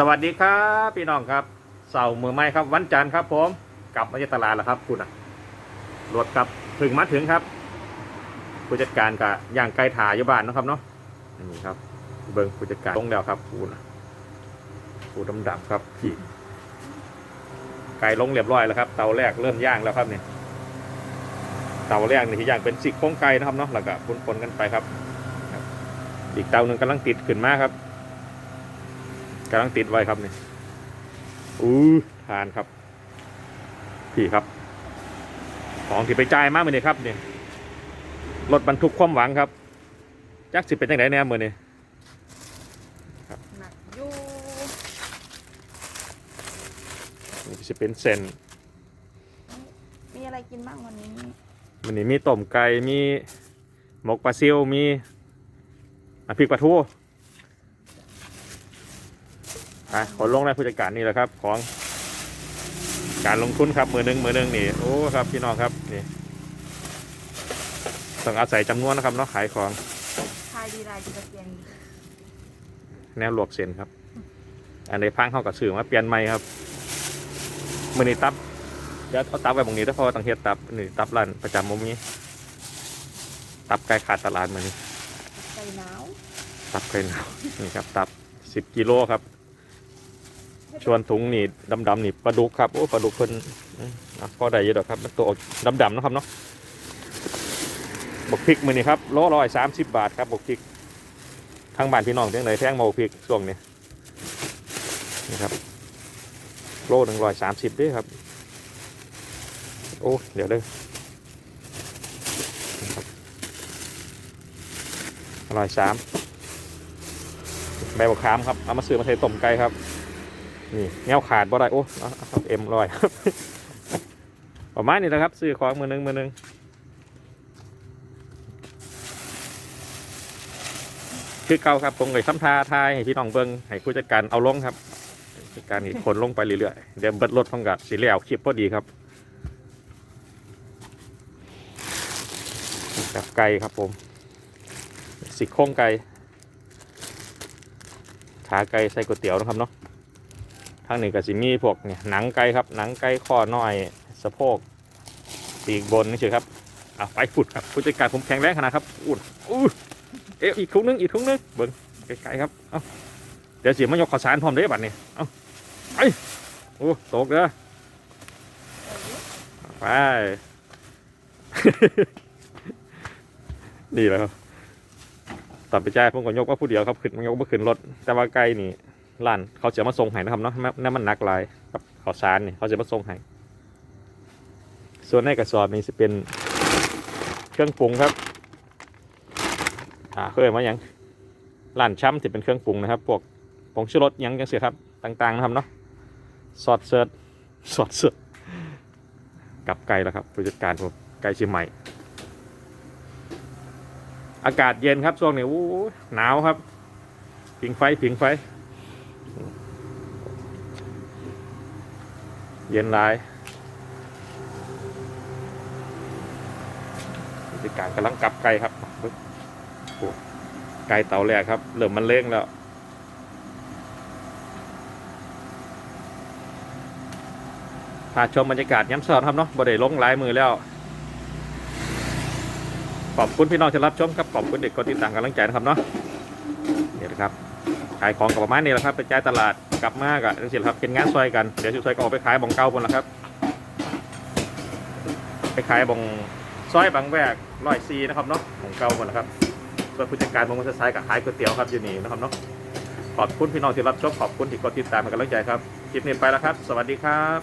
สวัสดีครับพี่น้องครับเสาร์มือไม้ครับวันจันทร์ครับผมกลับมาที่ตลาดแล้วครับคุณอะรถครับถึงมาถึงครับผู้จัดการกับย่างไก่ถ่ายยบ้านนะครับเนาะนี่ครับ เบิ้งผู้จัดการลงแล้วครับคุณอะผู้ดำดำครับพี่ไก่ลงเรียบร้อยแล้วครับ เตาแรกเริ่มย่างแล้วครับเนี่ยเตาแรกนี่ที่ย่างเป็นสิกโครงไก่นะครับเนาะแล้วก็ปนๆกันไปครับครับ อีกเตาหนึ่งกำลังติดขึ้นมาครับ กำลังติดไว้ครับนี่อู้ทานครับ พี่ครับ ของที่ไปจ่ายมากมือนี่ครับนี่รถบรรทุกความหวังครับจักสิเป็นยังไงแน่มือนี่หนักอยู่นี่สิเป็นเซนมีอะไรกินบ้างวันนี้มันนี่มีต้มไก่มีหมกปลาซิวมีน้ำพริกปลาทู ไปขนลงในผู้จัดการนี่แหละครับ ของการลงทุนครับมือหนึ่งมือหนึ่งนี่โอ้ครับพี่น้องครับนี่ต้องอาศัยจำนวนนะครับเนาะขายของทายดีรายดีตะเกียงแนวลวกเส้นครับ อันในพังเข้ากับสื่อมาเปลี่ยนใหม่ครับมือนี้ตับเดี๋ยวเอาตับไว้ตรงนี้ถ้าพอต้องเฮ็ดตับนี่ตับร้านประจำมุมนี้ ตับไก่ขาดตลาดมือนี้ใส่หนาวตับไก่หนาวนี่ครับตับสิบกิโลครับ ชวนถุงนี่ดำๆนี่ปลาดุกครับโอ้ปลาดุกเพิ่นอืมอะพอได้เยอะดอกครับมันตัวออกดำๆนะครับเนาะบกพริกมือนี้ครับโลร้อยสามสิบบาทครับบกพริกทางบ้านพี่น้องเพียงไหนแพงมาบกพริกช่วงนี้นี่ครับโลหนึ่งร้อยสามสิบด้วยครับ โอ้เดี๋ยวเด้อนี่ครับร้อยสามใบบกขามครับเอามาซื้อมาใส่ต้มไก่ครับ นี่แนวขาดบ่ได้โอ้เอ,เอ็มร้อยครับประมาณนี้นะครับซื้อของมือหนึงมือหนึงคือเก่าครับผมเลยทำทาทายให้พี่น้องเบิ้งให้ผู้จัดการเอาลงครับจัดการนี่ขนลงไปเรื่อยๆเดี๋ยวเบิดรถพร้อมกับสีเหลวคลิปพอดีครับกับไก่ครับผมสิโครงไก่ขาไก่ใส่ก๋วยเตี๋ยวนะครับเนาะ ทางนี้ก็สิมีพวกเนี่ยหนังไก่ครับ หนังไก่ข้อน้อยสะโพกปีกบนนี่เฉยครับอะไปฟุดครับผู้จัดการผมแข็งแรงขนาดครับอุ้ยอู้เอ๊ะอีกทุงนึงอีกทุงนึงเบิ้งไกลๆครับเอ้าเดี๋ยวเสียมายกข้าวสารพร้อมเด้บัดนี้เอ้าไปโอ้ตกเด้อไปนี่และครับตัดไปจ่ายผมก็ยกว่าผู้เดียวครับขึ้นยกมาขึ้นรถแต่ว่าไก่นี่ ร้านเขาจะมาส่งให้นะครับเนาะแม่นั่นมันนักลายกับข้าวสารนี่เขาจะมาส่งให้ส่วนในกระสอบนี่จะเป็นเครื่องปรุงครับอ่าเคยมาอย่างร้านช้ำที่เป็นเครื่องปรุงนะครับพวกผงชูรสยังจังเสียครับต่างๆนะครับเนาะซอสเซิร์ชซอสเซิร์ชกับไก่แล้วครับผู้จัดการผมไก่เชียงใหม่ อากาศเย็นครับช่วงนี้อู้หนาวครับ ผิงไฟผิงไฟ เย็นร้ายบริการกำลังกลับไก่ครับไก่เต่าแรกครับเริ่มมันเล้งแล้วพาชมบรรยากาศย้ำสอนครับเนาะบ่ได้ลงหลายมือแล้ว ขอบคุณพี่น้องที่รับชมครับ ขอบคุณเด็กกดติดตามกำลังใจนะครับเนาะนี่นะครับ ขายของกับประมาณนี้แหละครับไปจ่ายตลาด กลับมากอะเสร็จครับเป็นงานซอยกันเดี๋ยวชุดซอยก็ออกไปขายบองเก่าบนละครับ ไปขายบองซอยบางแวกร้อยซีนะครับเนาะของเก่าบนละครับส่วนผู้จัดการบางมือซ้ายกับขายก๋วยเตี๋ยวครับอยู่นี่นะครับเนาะขอบคุณพี่น้องที่รับชมขอบคุณที่กดติดตามกำลังใจครับคลิปนี้ไปแล้วครับ สวัสดีครับ